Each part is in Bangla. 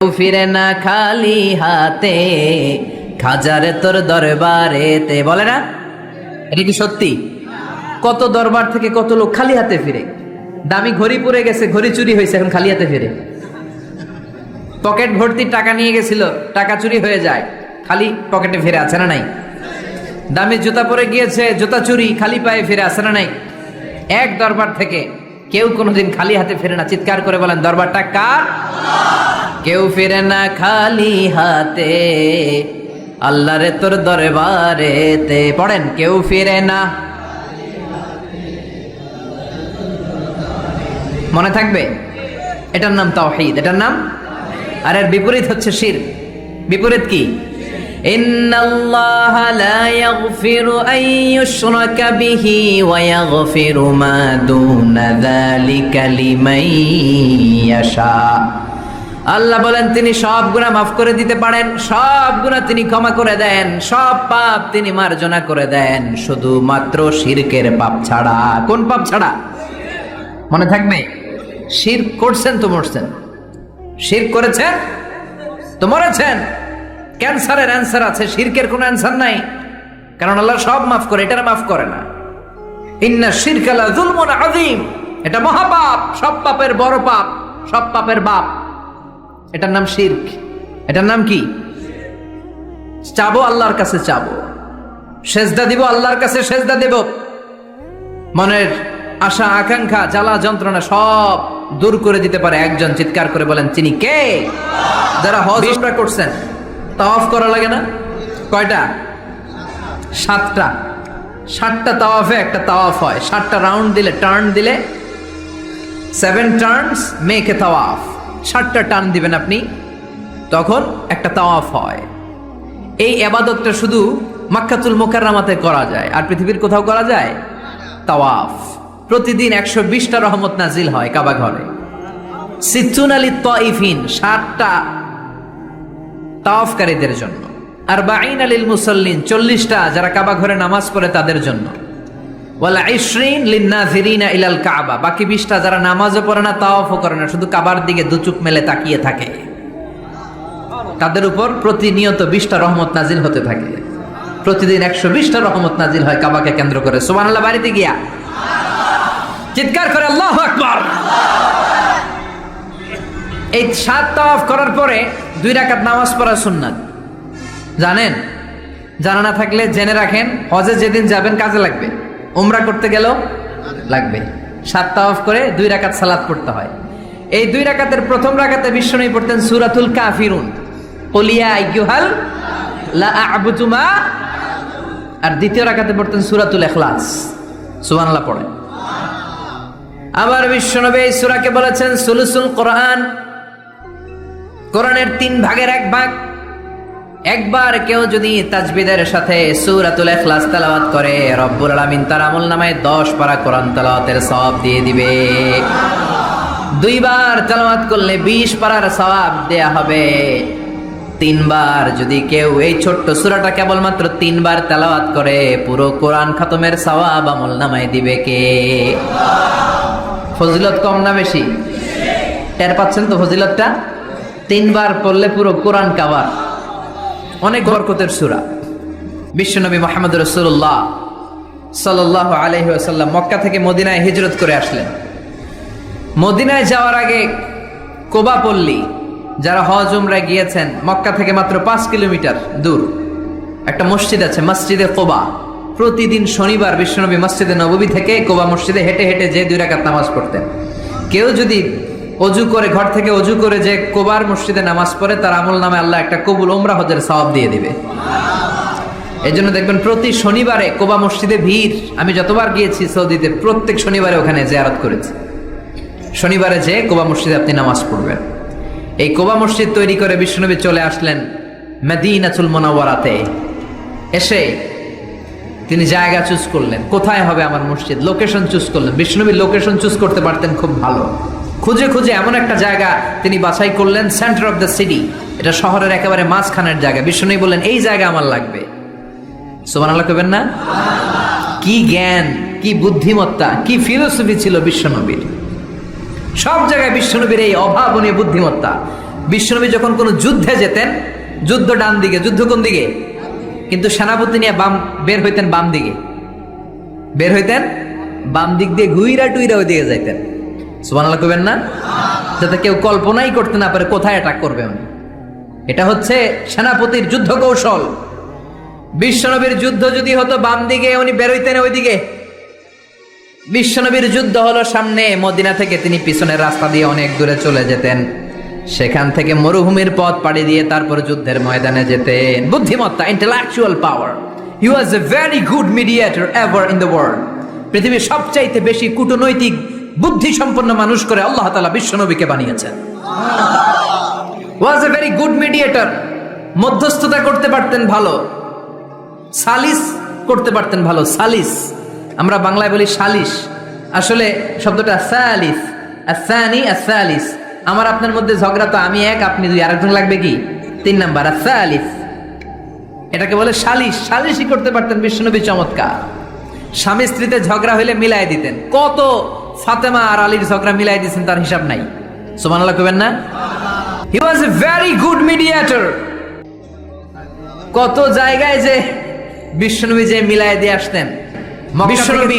ফিরে না খালি হাতে, খাজারে তোর দরবারেতে। বলে না? এটা কি সত্যি? কত দরবার থেকে কত লোক খালি হাতে ফিরে। দামি ঘড়ি পরে গেছে, ঘড়ি চুরি হয়েছে, এখন খালি হাতে ফিরে। পকেট ভর্তি টাকা নিয়ে গেছিল, টাকা চুরি হয়ে যায়। খালি পকেটে ফিরে আছে না নাই? দামি জুতা পরে গিয়েছে, জুতা চুরি, খালি পায়ে ফিরে আছে না নাই? এক দরবার থেকে কেউ কোনোদিন খালি হাতে ফেরে না। চিৎকার করে বলেন, দরবারটা কার? কেউ ফিরে না খালি হাতে। আল্লাহরে তোর দরবারেতে। পড়েন, কেউ ফিরে না। মনে থাকবে? এটার নাম তাওহীদ। এটার নাম? আর এর বিপরীত হচ্ছে শির। বিপরীত কি? إن الله لا يغفر أن يشرك به ويغفر ما دون ذلك لمن يشاء আল্লাহ বলেন তিনি সব গুনাহ মাফ করে দিতে পারেন সব গুনাহ তিনি ক্ষমা করে দেন সব পাপ তিনি মার্জনা করে দেন শুধুমাত্র শিরকের পাপ ছাড়া কোন পাপ ছাড়া মনে থাকবে শির করছেন তো মরছেন শির করেছেন তো মরেছেন ক্যান্সারের অ্যান্সার আছে শিরকের কোনো অ্যান্সার নাই। কারণ আল্লাহ সব মাফ করে এটা মাফ করে না। ইন্না শিরকালা জুলমুন আযীম। এটা মহাপাপ সব পাপের বড় পাপ সব পাপের বাপ। এটার নাম শিরক। এটার নাম কি? চাবো আল্লাহর কাছে চাবো। সেজদা দিব আল্লাহর কাছে সেজদা দেব। মনের আশা আকাঙ্ক্ষা জ্বালা যন্ত্রণা সব দূর করে দিতে পারে একজন। চিৎকার করে বলেন তিনি কে? যারা হজ করছেন। তাওয়াফ করা লাগে না? কয়টা? সাতটা। সাতটা তাওয়াফে একটা তাওয়াফ হয়। সাতটা রাউন্ড দিলে টার্ন দিলে সেভেন টার্নস মেক এ তাওয়াফ। ষাটটা টার্ন দিবেন আপনি, তখন একটা তাওয়াফ হয়। এই আবাদতটা শুধু মাক্কাতুল মোকাররামাতে করা যায়। আর পৃথিবীর কোথাও করা যায়? তাওয়াফ। প্রতিদিন একশো বিশটা রহমত নাজিল হয় কাবা ঘরে। সিচ্চুন আলী তইফিন ষাটটা তাওয়াফকারীদের জন্য। আর বাইন আলিল মুসল্লিন, চল্লিশটা যারা কাবা ঘরে নামাজ পড়ে তাদের জন্য। ওয়ালা ইশরিন লিন্নাযিরিনা ইলাল কাবা, বাকি বিশটা যারা নামাজও পড়ে না তাওয়াফও করে না, শুধু কাবার দিকে দুচুক মেলে তাকিয়ে থাকে। তাদের উপর প্রতিনিয়ত বিশটা রহমত নাজিল হতে থাকে। প্রতিদিন একশো বিশটা রহমত নাজিল হয় কাবাকে কেন্দ্র করে। সুবহানাল্লাহ, বাড়িতে গিয়া। চিৎকার করে, আল্লাহ আকবার! এই সাত তাওয়াফ করার পরে দুই রাকাত নামাজ পড়া সুন্নাত। জানেন? জানা না থাকলে জেনে রাখেন, হজে যেদিন যাবেন কাজে লাগবে। উমরা করতে গেলেও লাগবে। সাত তাওয়াফ করে দুই রাকাত সালাত পড়তে হয়। এই দুই রাকাতের প্রথম রাকাতে বিশ্বনবী পড়তেন সূরাতুল কাফিরুন। কলিয়া আইয়ুহাল লা আ'বুদু মা আর দ্বিতীয় রাকাতে পড়তেন সূরাতুল ইখলাস। সুবহানাল্লাহ পড়েন আবার বিশ্বনবী এই সূরাকে বলেছেন সুলুসুল কোরআন। কোরআনের তিন ভাগের এক ভাগ। একবার কেউ যদি তাজবিদের সাথে সূরাতুল ইখলাস তেলাওয়াত করে, রব্বুল আলামিন তার আমল নামায় 10 পারা কোরআন তেলাওয়াতের সওয়াব দিয়ে দিবে। দুইবার তেলাওয়াত করলে 20 পারার সওয়াব দেয়া হবে। তিনবার যদি কেউ এই ছোট্ট সুরাটা কেবলমাত্র তিনবার তেলাওয়াত করে, পুরো কোরআন খাতমের সওয়াব আমল নামায় দিবে কে? ফজিলত কম না বেশি? টের পাচ্ছেন তো ফজিলতটা? তিনবার পড়লে পুরো কোরআন কাবার। অনেক বরকতের সুরা। বিশ্বনবী মোহাম্মদ রসুল্লাহ সাল্লাহ আলহিহাসাল্লাম মক্কা থেকে মদিনায় হিজরত করে আসলেন। মদিনায় যাওয়ার আগে কোবা পল্লী, যারা হজ উমরায় গিয়েছেন, মক্কা থেকে মাত্র পাঁচ কিলোমিটার দূর। একটা মসজিদ আছে, মসজিদে কোবা। প্রতিদিন শনিবার বিশ্বনবী মসজিদে নববী থেকে কোবা মসজিদে হেঁটে হেঁটে যে দুই রাকাত নামাজ পড়তেন। কেউ যদি অজু করে, ঘর থেকে অজু করে যে কোবার মসজিদে নামাজ পড়ে, তার আমল নামে আল্লাহ একটা কবুল ওমরা হজের সওয়াব দিয়ে দিবে। এই জন্য দেখবেন প্রতি শনিবারে কোবা মসজিদে ভিড়। আমি যতবার গিয়েছি সৌদিতে, প্রত্যেক শনিবারে ওখানে জিয়ারত করেছি। শনিবারে যে কোবা মসজিদে আপনি নামাজ পড়বেন। এই কোবা মসজিদ তৈরি করে বিষ্ণুনবী চলে আসলেন মেদিনাচুল মোনাওয়ারাতে। এসে তিনি জায়গা চুজ করলেন। কোথায় হবে আমার মসজিদ? লোকেশন চুজ করলেন। বিষ্ণুনবী লোকেশন চুজ করতে পারতেন খুব ভালো। খুঁজে খুঁজে এমন একটা জায়গা তিনি বাছাই করলেন সেন্টার অফ দ্য সিটি এটা শহরের একেবারে মাঝখানের জায়গা। বিষ্ণুনবী বললেন, এই জায়গা আমার লাগবে। সোমান আল্লাহ কবেন না? কি জ্ঞান, কি বুদ্ধিমত্তা, কি ফিলোসফি ছিল বিশ্বনবীর সব জায়গায় বিশ্বনবীর এই অভাবনীয় বুদ্ধিমত্তা। বিশ্বনবী যখন কোনো যুদ্ধে যেতেন, যুদ্ধ ডান দিকে, যুদ্ধ কোন দিকে? কিন্তু সেনাপতি নিয়ে বাম, বের হইতেন বাম দিকে। বের হইতেন বাম দিক দিয়ে ঘুইরা টুইরা ওই দিকে যাইতেন। সুবহানাল্লাহ কইবেন না? যাতে কেউ কল্পনাই করতে না পারে কোথায় অ্যাটাক করবে উনি। এটা হচ্ছে সেনাপতির যুদ্ধ কৌশল বিশ্বনবীর যুদ্ধ যদি হতো বাম দিকে, উনি বেরোইতেন ওইদিকে। বিশ্বনবীর যুদ্ধ হলো সামনে মদিনা থেকে তিনি পিছনের রাস্তা দিয়ে অনেক দূরে চলে যেতেন। সেখান থেকে মরুভূমির পথ পাড়ি দিয়ে তারপর যুদ্ধের ময়দানে যেতেন। বুদ্ধিমত্তা intellectual power he was a very good mediator ever in the world পৃথিবীর সবচাইতে বেশি কূটনৈতিক বুদ্ধি সম্পন্ন মানুষ করে আল্লাহ তাআলা বিশ্বনবীকে বানিয়েছেন। Was a very good mediator মধ্যস্থতা করতে পারতেন ভালো। সালিস করতে পারতেন ভালো। সালিস। আমরা বাংলায় বলি সালিস। আসলে শব্দটা সালিস। আসানি, আসালিস। আমার আপনার মধ্যে ঝগড়া তো আমি এক, আপনি দুই, আরেকজন লাগবে কি? তিন নাম্বার। আসালিস। এটাকে বলে সালিস। সালিসই করতে পারতেন বিষ্ণুনবী চমৎকার। স্বামী স্ত্রীতে ঝগড়া হইলে মিলাই দিতেন। কত ফাতেমা আর আলীর ঝগড়া মিলাই দিয়েছেন তার হিসাব নাই। সুবহানাল্লাহ কইবেন না? He was a very good mediator কত জায়গায় যে বিশ্বনবী যে মিলাই দিয়ে আসতেন। বিশ্বনবী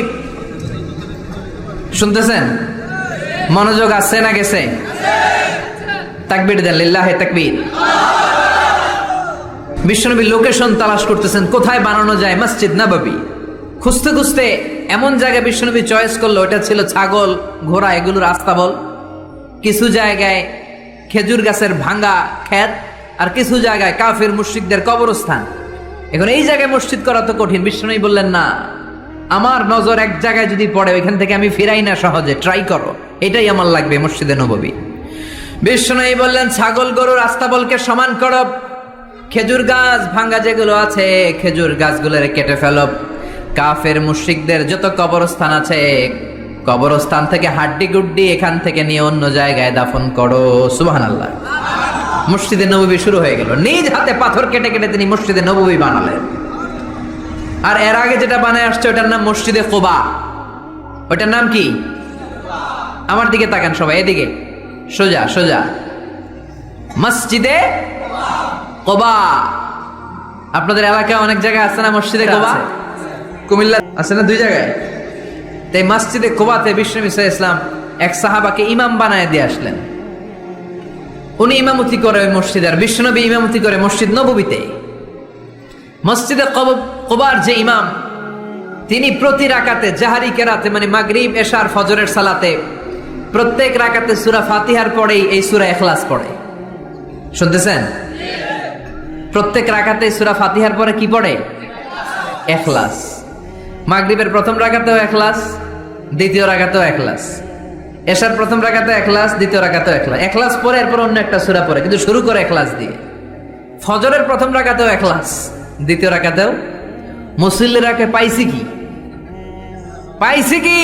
শুনতেছেন? মনোযোগ আছে না গেছে? তাকবির দেন লিল্লাহে তাকবীর। বিশ্বনবী লোকেশন তালাশ করতেছেন কোথায় বানানো যায়? মসজিদ নববী। খুঁজতে খুঁজতে এমন জায়গায় বিশ্বনবী চয়েস করল, ওটা ছিল ছাগল, ঘোড়া এগুলোর আস্তাবল কিছু জায়গায় খেজুর গাছের ভাঙ্গা ক্ষেত, আর কিছু জায়গায় কাফির মুশরিকদের কবরস্থান। এখন এই জায়গায় মসজিদ করা তো কঠিন বিষ্ণুই বললেন, না, আমার নজর এক জায়গায় যদি পড়ে, ওইখান থেকে আমি ফিরাই না সহজে ট্রাই করো, এটাই আমার লাগবে মসজিদে নববী। বিষ্ণুই বললেন, ছাগল গরুর আস্তাবলকে সমান করো, খেজুর গাছ, ভাঙ্গা যেগুলো আছে, খেজুর গাছগুলোরে কেটে ফেলো। কাফের মুশরিকদের যত কবরস্থান আছে কবরস্থান থেকে হাড্ডি গুড্ডি এখান থেকে নিয়ে অন্য জায়গায় দাফন করো সুবাহান আল্লাহ মসজিদে নবী শুরু হয়ে গেল। নিজ হাতে পাথর কেটে কেটে তিনি মসজিদে নবী বানালেন। আর এর আগে যেটা বানায় আসছে ওটার নাম মসজিদে কোবা। ওটার নাম কি? আমার দিকে তাকান সবাই এদিকে। সোজা সোজা। মসজিদে কোবা। আপনাদের এলাকায় অনেক জায়গায় আছে না মসজিদে কোবা? কুমিল্লা আছে না দুই জায়গায়? তাই মসজিদে কোবাতে বিষ্ণু ইসা ইসলাম এক সাহাবাকে ইমাম বানায় দিয়ে আসলেন। উনি ইমামতি করে ওই মসজিদে, আর বিষ্ণুনবী ইমামতি করে মসজিদ নববীতে। মসজিদে কব- কোবার যে ইমাম, তিনি প্রতি রাকাতে জাহারি কেরাতে মানে মাগরিব, এশার, ফজরের সালাতে প্রত্যেক রাকাতে সুরা ফাতিহার পরেই এই সুরা এখলাস পড়ে। শুনতেছেন? প্রত্যেক রাকাতে সুরা ফাতিহার পরে কি পড়ে? এখলাস মাগরিবের প্রথম রাকাতেও এখলাস দ্বিতীয় রাকাতেও এখলাস এশার প্রথম রাকাতে এখলাস দ্বিতীয় রাকাতেও এখলাস এখলাস পরে, এরপর অন্য একটা সুরা পরে কিন্তু শুরু করে এখলাস দিয়ে। ফজরের প্রথম রাকাতেও এখলাস দ্বিতীয় রাকাতেও। মুসল্লিরাকে পাইছি কি? পাইছি কি?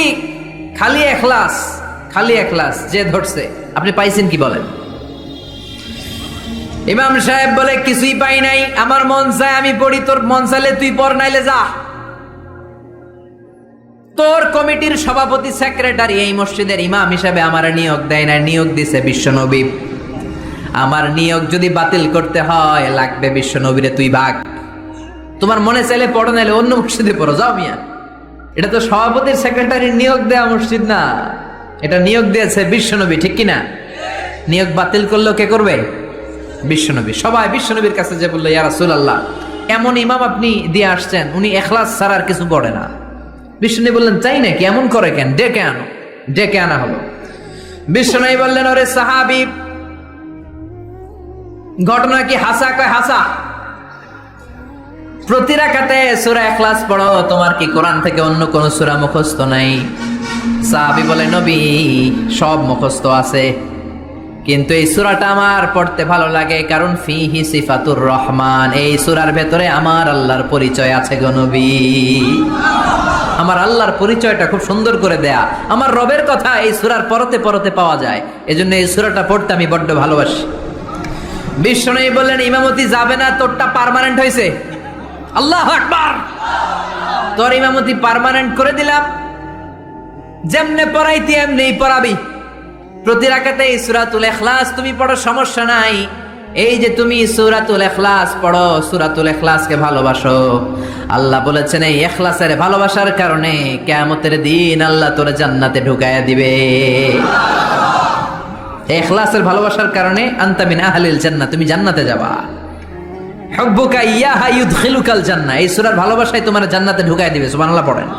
খালি এখলাস খালি এখলাস যে ধরছে। আপনি পাইছেন কি বলেন? ইমাম সাহেব বলে, কিছুই পাই নাই, আমার মন চায় আমি পড়ি, তোর মন চাইলে তুই পড়, নাইলে যা। কমিটির সভাপতি সেক্রেটারি এই মসজিদের ইমাম হিসাবে আমার নিয়োগ দেয় না নিয়োগ দিছে বিশ্বনবী। আমার নিয়োগ যদি বাতিল করতে হয়, লাগবে বিশ্বনবীরে তুই ভাগ। তোমার মনে চাইলে পড়ো নাইলে অন্য মসজিদে পড়ো। যাও মিয়া। এটা তো সভাপতির সেক্রেটারি নিয়োগ দেয়া মসজিদ না। এটা নিয়োগ দিয়েছে বিশ্বনবী, ঠিক কিনা? নিয়োগ বাতিল করলেও কে করবে? বিশ্বনবী। সবাই বিশ্বনবীর কাছে যে বলল, ইয়া আল্লাহ এমন ইমাম আপনি দিয়ে আসছেন, উনি এখলাস ছাড়া আর কিছু পড়ে না। বিষ্ণু বললেন চাই নাকি? এমন করে কেন? ডেকে আনো। ডেকে আনা হলো। বিষ্ণু বললেন, ওরে সাহাবি, ঘটনা কি হাসা কয় হাসা? প্রতি রাখাতে সুরা এখলাস পড়ো, তোমার কি কোরআন থেকে অন্য কোন সুরা মুখস্থ নাই? সাহাবি বলে, নবী, সব মুখস্থ আছে। কিন্তু এই সুরাটা আমার পড়তে ভালো লাগে, কারণ ফিহি সিফাতুর রহমান। এই সুরার ভেতরে আমার আল্লাহর পরিচয় আছে গো নবী। আমার আল্লাহর পরিচয়টা খুব সুন্দর করে দেয়া। আমার রবের কথা এই সুরার পরতে পরতে পাওয়া যায়। এজন্য এই সুরাটা পড়তে আমি বড্ড ভালোবাসি। বিষ্ণু বললেন, ইমামতি যাবে না, তোরটা পার্মানেন্ট হয়েছে আল্লাহ আকবার। তোর ইমামতি পার্মানেন্ট করে দিলাম। যেমনে পড়াইতি এমনি পড়াবি। প্রতি রাকাতে এই সুরাতুল এখলাস তুমি পড়ো, সমস্যা নাই। এই যে তুমি সুরাতুল এখলাস পড়ো, সুরাতুল এখলাসকে ভালোবাসো। আল্লাহ বলেছেন, এই এখলাসের ভালোবাসার কারণে কেয়ামতের দিন আল্লাহ তোরে জান্নাতে ঢুকায়া দিবে। এখলাসের ভালোবাসার কারণে আন্তামিন আহলিল জান্না তুমি জান্নাতে যাবা। হব্বুকা ইয়াহা ইউদখিলুকাল জান্নাহ, এই সূরার ভালোবাসায় তোমার জান্নাতে ঢুকায় দিবে, সুবহানাল্লাহ পড়েন।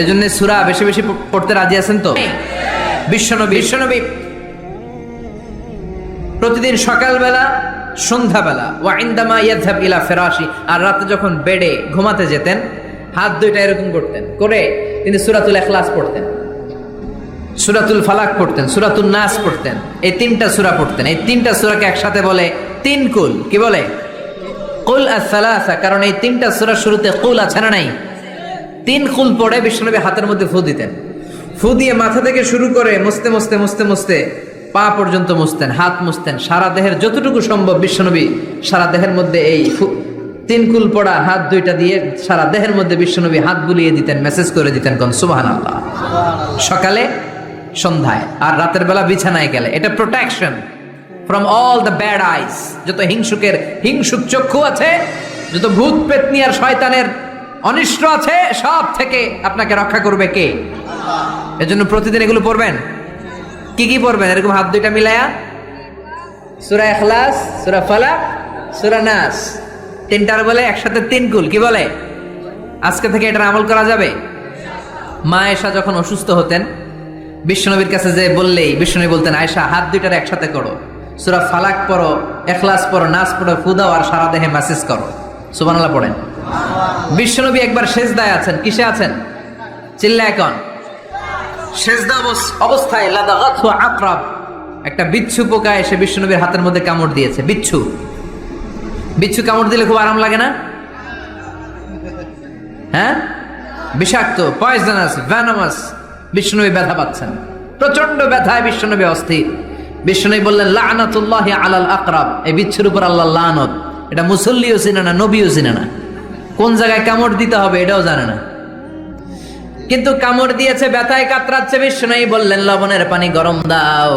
এজন্য সূরা বেশি বেশি পড়তে রাজি আছেন তো? বিশ্বনবী। বিশ্বনবী। প্রতিদিন সকালবেলা, সন্ধ্যাবেলা ওয়া ইনদামা ইয়াযহাব ইলা ফিরাশি, আর রাতে যখন বেডে ঘুমাতে যেতেন, হাত দুইটা এরকম করতেন, করে তিনি সূরাতুল ইখলাস পড়তেন, সুরাতুল ফালাক পড়তেন সুরাতুল নাস পড়তেন, এই তিনটা সূরা পড়তেন। এই তিনটা সূরাকে একসাথে বলে তিন কুল, কি বলে? কুল আসালাসা কারণ এই তিনটা সূরার শুরুতে কুল আছে না নাই? তিন কুল পড়ে বিষ্ণুনবী হাতের মধ্যে ফু দিতেন। ফু দিয়ে মাথা থেকে শুরু করে মুছতে মুছতে মুছতে মুছতে পা পর্যন্ত মুছতেন, হাত মুছতেন। সারা দেহের যতটুকু সম্ভব বিশ্বনবী, সারা দেহের মধ্যে এই তিন কুল পড়া হাত দুইটা দিয়ে সারা দেহের মধ্যে বিশ্বনবী হাত বুলিয়ে দিতেন মেসেজ করে দিতেন কোন সুবাহান আল্লাহ সকালে, সন্ধ্যায়, আর রাতের বেলা বিছানায় গেলে। এটা protection from all the bad eyes যত হিংসুকের, হিংসুক চক্ষু আছে, যত ভূত, পেতনি আর শয়তানের অনিষ্ট আছে, সব থেকে আপনাকে রক্ষা করবে কে? এজন্য প্রতিদিন এগুলো পড়বেন? কি কি পড়বেন? এরকম হাত দুইটা মিলায়া? সুরা এখলাস সুরা ফালাক, সুরা নাস। তিনটার বলে একসাথে তিন কুল, কি বলে? আজকে থেকে এটার আমল করা যাবে? মা এসা যখন অসুস্থ হতেন, বিশ্বনবীর কাছে যে বললেই, বিশ্বনবী বলতেন আয়সা হাত দুইটার একসাথে করো। সুরা ফালাক পড়ো এখলাস পড়ো নাচ পড়ো ফুদাও আর সারা দেহে মেসেজ করো। সুবানাল্লাহ পড়েন। বিশ্বনবী একবার শেষ দায় আছেন। কিসে আছেন? চিল্লা এখন অবস- অবস্থায় লাদাগাতহু আকরাব একটা বিচ্ছু পোকা এসে বিশ্বনবীর হাতের মধ্যে কামড় দিয়েছে। বিচ্ছু। বিচ্ছু কামড় দিলে খুব আরাম লাগে না? হ্যাঁ? বিষাক্ত পয়জনাস ভ্যানামাস বিষ্ণুনবী ব্যথা পাচ্ছেন। প্রচণ্ড ব্যথায় বিষ্ণুনবী অস্থির। বিষ্ণুনবী বললেন, লানাতুল্লাহ আলাল আকরাব। এই বিচ্ছুর উপর আল্লাহ লানত। এটা মুসল্লিও চিনে না, নবীও চিনে না। কোন জায়গায় কামড় দিতে হবে এটাও জানে না। কিন্তু কামড় দিয়েছে, ব্যথায় কাতরাচ্ছে, বিষ্ণুই বললেন, লবণের পানি গরম দাও।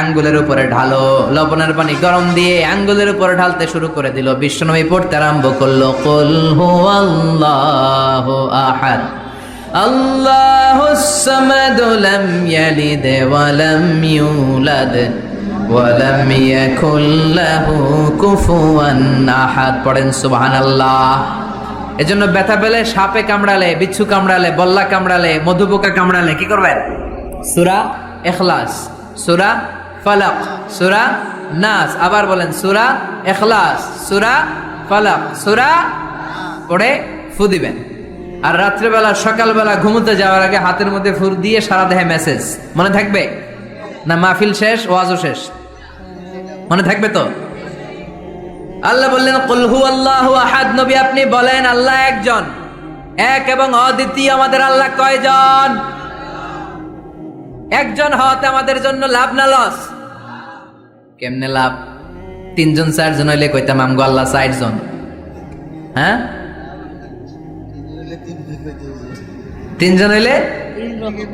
আঙ্গুলের উপরে ঢালো, লবণের পানি গরম দিয়ে আঙ্গুলের উপরে ঢালতে শুরু করে দিল। বিষ্ণুনবী পড়তে আরম্ভ করল, কুল হুয়াল্লাহু আহাদ আল্লাহুস সামাদ লাম ইয়ালিদ ওয়া লাম ইউলাদ, ওয়া লাম ইয়াকুল লাহু কুফুয়ান আহাদ। পড়েন সুবহানাল্লাহ। এজন্য ব্যথা পেলে সাপে কামড়ালে বিচ্ছু কামড়ালে বল্লা কামড়ালে মধুপোকা কামড়ালে কি করবেন? সুরা এখলাস। সুরা ফালাক। সুরা নাস। আবার বলেন সুরা এখলাস। সুরা ফালাক। সুরা পড়ে ফু দিবেন। আর রাত্রেবেলা সকালবেলা ঘুমোতে যাওয়ার আগে হাতের মধ্যে ফুর দিয়ে সারা দেহে মেসেজ মনে থাকবে? না মাহফিল শেষ ওয়াজও শেষ? মনে থাকবে তো? আল্লাহ বললেন কলহু আল্লাহ আহাদ। নবী আপনি বলেন, আল্লাহ একজন। এক এবং অদ্বিতীয় আমাদের আল্লাহ কয়জন? একজন হওয়াতে আমাদের জন্য লাভ না লস? কেমনে লাভ? তিনজন, চারজন হইলে কইতাম, আমগো আল্লাহ চারজন। হ্যাঁ? তিনজন হইলে?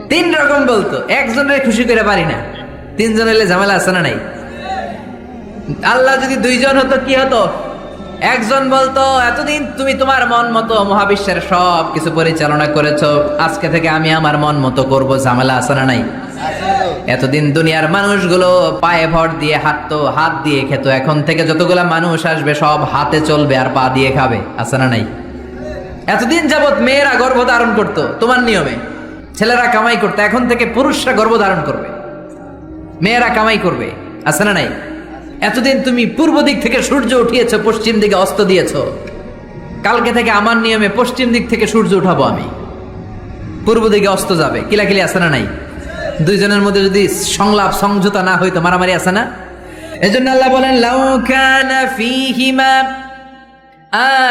তিন রকম বলতো। একজনের খুশি করে পারি না। তিনজন হইলে ঝামেলা আছে না নাই? আল্লাহ যদি দুইজন হতো, কি হতো? একজন বলতো, এতদিন তুমি তোমার মন মতো মহাবিশ্বের সব কিছু পরিচালনা করেছ, আজকে থেকে আমি আমার মন মতো করব। ঝামেলা আছে না নাই? এতদিন দুনিয়ার মানুষগুলো পায়ে ভর দিয়ে হাঁটতো, হাত দিয়ে খেত। এখন থেকে যতগুলা মানুষ আসবে, সব হাতে চলবে আর পা দিয়ে খাবে। আছে না নাই? এতদিন যাবৎ মেয়েরা গর্ভ ধারণ করতো, তোমার নিয়মে। ছেলেরা কামাই করতো, এখন থেকে পুরুষরা গর্ভ ধারণ করবে। মেয়েরা কামাই করবে। আছে না নাই? এতদিন তুমি পূর্ব দিক থেকে সূর্য উঠিয়েছ, পশ্চিম দিকে অস্ত দিয়েছ। কালকে থেকে আমার নিয়মে পশ্চিম দিক থেকে সূর্য উঠাবো আমি। পূর্ব দিকে অস্ত যাবে। কিলাকিলি আছে না নাই? দুইজনের মধ্যে যদি সংলাপ সংযুতা না হইতো, মারামারি আছে না? এজন্য আল্লাহ বলেন, লাউ কানা ফীহিমা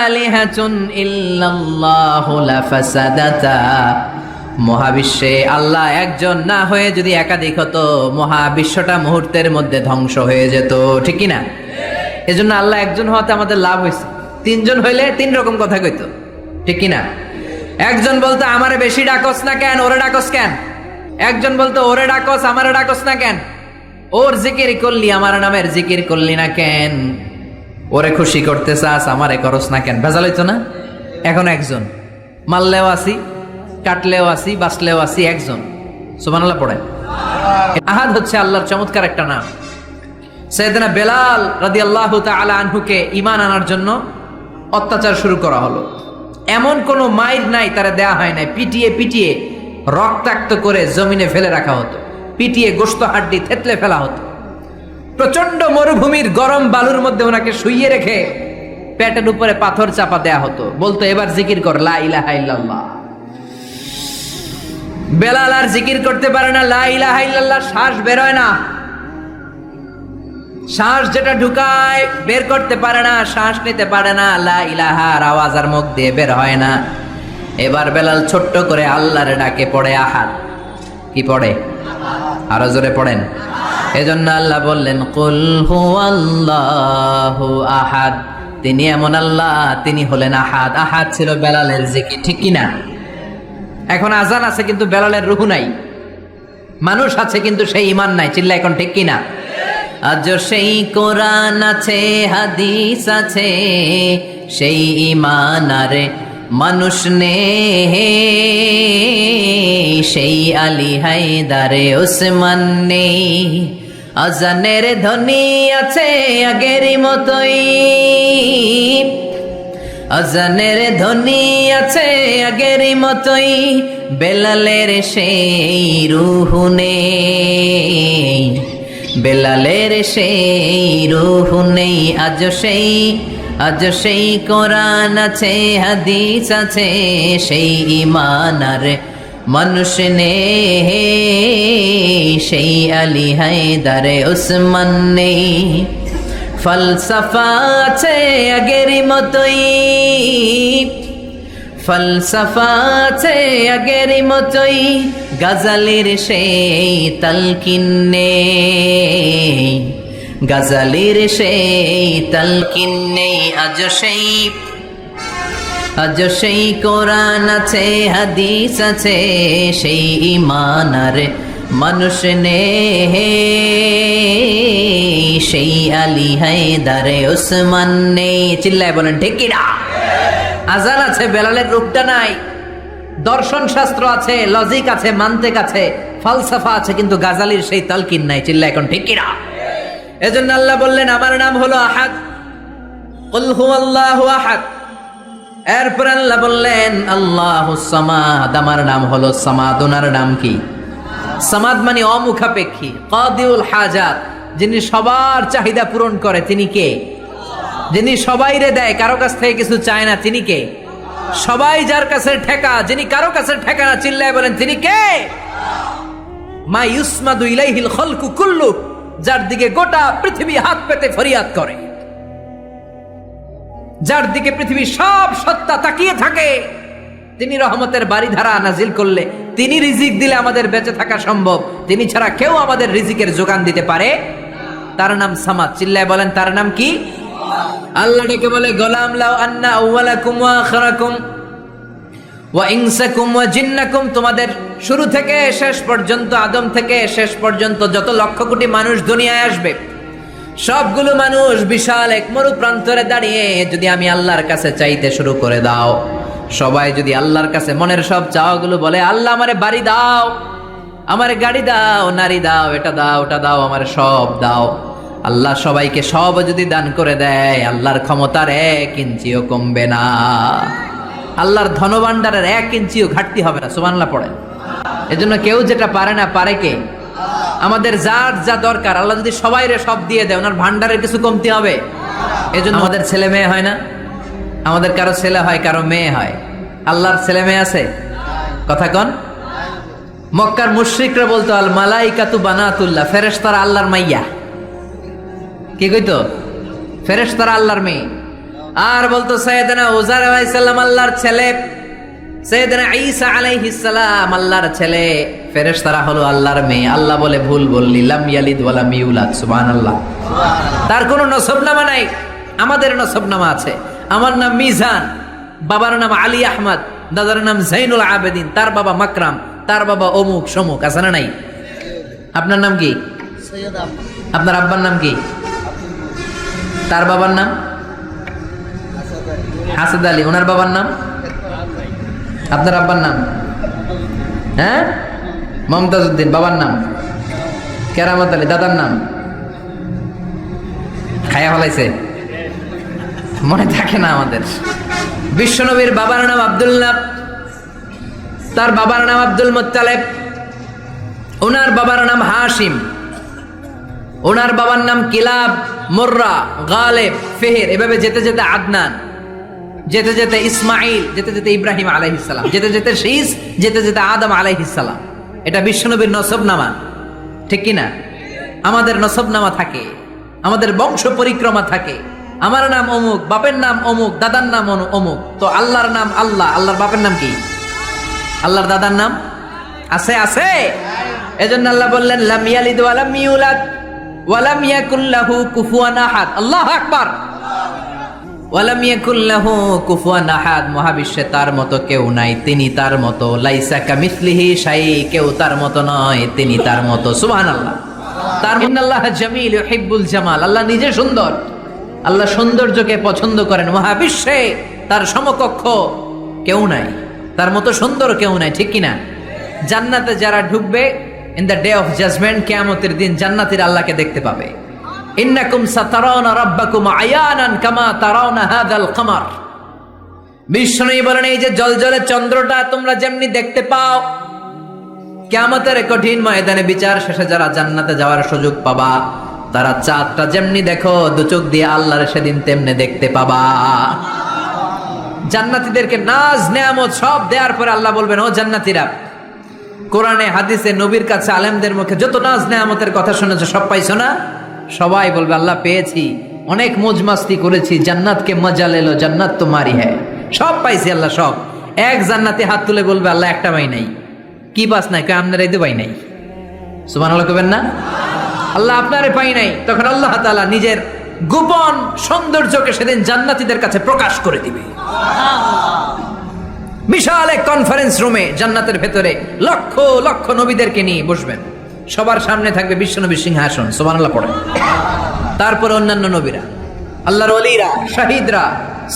আলিহাতুন ইল্লাল্লাহু লাফাসাদাতা। মহাবিশ্বে আল্লাহ একজন না হয়ে যদি একাধিক হতো, মহাবিশ্বটা মুহূর্তের মধ্যে ধ্বংস হয়ে যেত, ঠিক না এজন্য আল্লাহ একজন হওয়াতে আমাদের লাভ হয়েছে। তিনজন হইলে তিন রকম কথা কইতো, ঠিক না একজন বলতো, আমারে বেশি ডাকস না কেন, ওরে ডাকস কেন? একজন বলতো, ওরে ডাকস, আমারে ডাকস না কেন? ওর জিকির করলি, আমার নামের জিকির করলি না কেন? ওরে খুশি করতে চাস, আমারে করস না কেন? ভেজাল হইতো না? এখন একজন, মারলেও আসি কাটলেও আসি বাঁচলেও আসি একজন। সুবহানাল্লাহ পড়েন। আহাদ হচ্ছে আল্লাহর চমৎকার একটা নাম। সৈয়দনা বেলাল রাদিয়াল্লাহু তাআলা আনহুকে ঈমান আনার জন্য অত্যাচার শুরু করা হলো। এমন কোনো মাইর নাই, তারা দেয়া হয় নাই। পিটিয়ে পিটিয়ে রক্তাক্ত করে জমিনে ফেলে রাখা হতো। পিটিয়ে গোস্ত হাড্ডি থেতলে ফেলা হতো। প্রচণ্ড মরুভূমির গরম বালুর মধ্যে ওনাকে শুইয়ে রেখে পেটের উপরে পাথর চাপা দেয়া হতো। বলতো, এবার জিকির কর, লা ইলাহা ইল্লাল্লাহ। বেলাল আর জিকির করতে পারে না, লা ইলাহা ইল্লাল্লাহ, শ্বাস বেরোয় না। শ্বাস যেটা ঢুকায়, বের করতে পারে না, শ্বাস নিতে পারে না, লা ইলাহার আওয়াজ আর মুখ দিয়ে বের হয় না। এবার বেলাল ছোট্ট করে আল্লাহরে ডাকে পড়ে আহাদ। কি পড়ে? আরও জোরে পড়েন। এজন্য আল্লাহ বললেন, কুল হু আল্লাহু আহাদ। তিনি এমন আল্লাহ, তিনি হলেন আহাদ। আহাদ ছিল বেলালের জিকির, ঠিক কিনা এখন আজান আছে কিন্তু বেলালের রুহু নাই। মানুষ আছে কিন্তু সেই ইমান নাই। চিল্লা এখন ঠিক কিনা? আজ সেই কোরআন আছে, হাদিস আছে, সেই ইমান আরে মানুষ নে সেই আলী হায়দারে ওসমান নেই। আজানের ধ্বনি আছে আগেরই মতোই। আজানের ধ্বনি আছে আগের মতোই, বেলালের সেই রুহু নেই। বেলালের সেই রুহু নেই, আজ সেই আজ সেই কোরআন আছে, হাদিস আছে, সেই ইমান আর মানুষ নে সেই আলী হায়দারে ওসমান নেই। ফলসফা আছে আগের মতোই। ফলসফা আছে আগের মতোই। গাজালের সেই তালকিন্নে। গাজালের সেই তালকিন্নে আজ সেই। আজ সেই কোরআন আছে, হাদিস আছে, সেই ইমান আর মানুষ নে সেই আলী হায়দারে ওসমান নে। চিল্লায় বলেন ঠিকিরা আজান আছে, বেলালের রূপটা নাই। দর্শন শাস্ত্র আছে, লজিক আছে, মান্তেক আছে, ফালসাফা আছে, কিন্তু গাজালির সেই তালকিন নাই। চিল্লা এখন ঠিকিরা এজন্য আল্লাহ বললেন, আমার নাম হলো আহাদ। হুয়াল্লাহু আহাদ। এরপর আল্লাহ বললেন, আল্লাহ সামাদ। আমার নাম হলো সামাদ। ওনার নাম কি? সামাদ মানে অমুখাপেক্ষী, কাদিউল হাজাত, যিনি সবার চাহিদা পূরণ করে, তিনি কে? যিনি সবাইরে দেয়, কারও কাছ থেকে কিছু চায় না, তিনি কে? সবাই যার কাছে ঠেকা, যিনি কারও কাছে ঠেকা না, চিল্লায় বলেন, তিনি কে? মা ইউসমাদু ইলাইহিল খলকু কুল্লু যার দিকে গোটা পৃথিবী হাত পেতে ফরিয়াদ করে। যার দিকে পৃথিবীর সব সত্তা তাকিয়ে থাকে তিনি রহমতের বাড়ি ধারা নাজিল করলে, তিনি রিজিক দিলে আমাদের বেঁচে থাকা সম্ভব। তিনি ছাড়া কেউ আমাদের রিজিকের যোগান দিতে পারে? তার নাম সামাদ। চিল্লায় বলেন, তার নাম কি? আল্লাহ ডেকে বলে, গোলাম লাউ আন্না আউওয়ালাকুম ওয়া ওয়া ইনসাকুম ওয়া জিন্নাকুম। তোমাদের শুরু থেকে শেষ পর্যন্ত, আদম থেকে শেষ পর্যন্ত যত লক্ষ কোটি মানুষ দুনিয়ায় আসবে, সবগুলো মানুষ বিশাল এক মরু প্রান্তরে দাঁড়িয়ে, যদি আমি আল্লাহর কাছে চাইতে শুরু করে দাও। সবাই যদি আল্লাহর কাছে মনের সব চাওয়াগুলো বলে, আল্লাহ আমারে বাড়ি দাও, আমারে গাড়ি দাও, নারী দাও, এটা দাও, ওটা দাও, আমার সব দাও। আল্লাহ সবাইকে সব যদি দান করে দেয়, আল্লাহর ক্ষমতার এক ইঞ্চিও কমবে না। আল্লাহর ধনভাণ্ডারের এক ইঞ্চিও ঘাটতি হবে না সুমানলা পড়েন। এজন্য কেউ যেটা পারে না, পারে কে? আমাদের যার যা দরকার, আল্লাহ যদি সবাইরে সব দিয়ে দেয়, ওনার ভান্ডারের কিছু কমতি হবে। এজন্য আমাদের ছেলে মেয়ে হয় না? আমাদের কারও ছেলে হয়, কারও মেয়ে হয়। আল্লাহর ছেলে মেয়ে আছে? কথা কন। মক্কার মুশরিকরা বলতো, আল মালাইকাতু বানাতুল্লাহ, ফেরেশতারা আল্লাহর মাইয়া। কি কইতো? ফেরেশতারা আল্লাহর মেয়ে। আর বলতো সৈয়দনা উজার আলাইহিসসালাম আল্লাহর ছেলে। সৈয়দনা ঈসা আলাইহিস সালাম আল্লাহর ছেলে। ফেরেশতারা হলো আল্লাহর মেয়ে। আল্লাহ বলে, ভুল বললি। লাম ইয়ালিদ ওয়া লাম ইউলাদ, সুবহানাল্লাহ। তার কোনো নসবনামা নাই। আমাদের নসবনামা আছে। আমার নাম মিজান বাবার নাম আলী আহমদ দাদার নাম জাইনুল আবেদিন তার বাবা মাকরাম তার বাবা অমুক সমুক আছে না নাই? আপনার নাম কি? আপনার আব্বার নাম কি? তার বাবার নাম? হাসাদ আলী। ওনার বাবার নাম? আপনার আব্বার নাম? হ্যাঁ? মমতাজ উদ্দিন বাবার নাম? কেরামত আলী দাদার নাম? খায়া ফলাইছে। মনে থাকে না আমাদের। বিশ্বনবীর বাবার নাম আব্দুল্লাহ, তার বাবার নাম আব্দুল মোত্তালেব, ওনার বাবার নাম হাশিম, ওনার বাবার নাম কিলাব, মোর্রা, গালেব, ফেহের, এভাবে যেতে যেতে আদনান, যেতে যেতে ইসমাইল যেতে যেতে ইব্রাহিম আলাইহিসাল্লাম যেতে যেতে শীষ যেতে যেতে আদম আলাইহিসালাম এটা বিশ্বনবীর নসবনামা, ঠিক কি না আমাদের নসবনামা থাকে, আমাদের বংশ পরিক্রমা থাকে। আমার নাম অমুক, বাপের নাম অমুক, দাদার নাম অমুক। তো আল্লাহর নাম আল্লাহ, আল্লাহর বাপের নাম কি? আল্লাহর দাদার নাম? আছে আছে? এজন্য আল্লাহ বললেন, লাম ইয়ালিদ ওয়া লাম ইউলাদ ওয়া লাম ইয়াকুল লাহু কুফুয়ান আহাদ। আল্লাহু আকবার। ওয়ালাম ইয়াকুল লাহু কুফুয়ান আহাদ। মহাবিশ্বে তার মতো কেউ নাই, তিনি তার মতো। লাইসা কামিসলিহি শাই, কেউ তার মতো নয়, তিনি তার মতো। সুবহানাল্লাহ। তার ইন্নাল্লাহ জামিল ইউহিব্বুল জামাল। আল্লাহ নিজে সুন্দর। আল্লাহ সৌন্দর্যকে পছন্দ করেন। মহাবিশ্বে তার সমকক্ষ কেউ নাই। তার মতো সুন্দর কেউ নাই, ঠিক কিনা? জান্নাতে যারা ঢুকবে in the day of judgement কেয়ামতের দিন জান্নাতীর আল্লাহকে দেখতে পাবে। ইন্নাকুম সাতারাউনা রাব্বাকুম আয়ানান কামা তারাউনা হাদাল কামার। বিষ্ণুই বলেন, এই যে জলজলে চন্দ্রটা তোমরা যেমনি দেখতে পাও, কিয়ামতের কঠিন ময়দানে বিচার শেষে যারা জান্নাতে যাওয়ার সুযোগ পাবা তারা চাঁদটা যেমনি দেখো, দু চোখ দিয়ে আল্লাহর সেদিন তেমনি দেখতে পাবা। জান্নাতীদেরকে নাজ, নেয়ামত সব দেওয়ার পরে আল্লাহ বলবেন, ও জান্নাতীরা, কোরআনে, হাদিসে, নবীর কাছে আলেমদের মুখে যত নাজ, নেয়ামতের কথা শুনেছো, সব পাইছো না? সবাই বলবে, আল্লাহ, পেয়েছি। অনেক মোজ মাস্তি করেছি, জান্নাতকে মজা লেলো, জান্নাত তোমারই হ্যাঁ সব পাইছি আল্লাহ, সব। এক জান্নাতে হাত তুলে বলবে, আল্লাহ, একটা পাই নাই। কি পাস নাই? কে আপনার এই পাই নাই। সুমান আল্লাহ কবেন না? আল্লাহ আপনারে পাই নাই, তখন আল্লাহ তাআলা নিজের গোপন সৌন্দর্যকে সেদিন জান্নাতীদের কাছে প্রকাশ করে দিবে। বিশাল এক কনফারেন্স রুমে জান্নাতের ভেতরে লক্ষ লক্ষ নবীদেরকে নিয়ে বসবেন। সবার সামনে থাকবে বিশ্বনবী সিংহাসন সোমানাল্লাহ পড়ে তারপরে অন্যান্য নবীরা, আল্লাহর অলিরা শাহিদরা,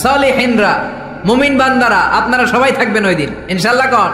সালেহিনরা, মুমিন বান্দারা, আপনারা সবাই থাকবেন ওই দিন। ইনশাল্লাহ কন?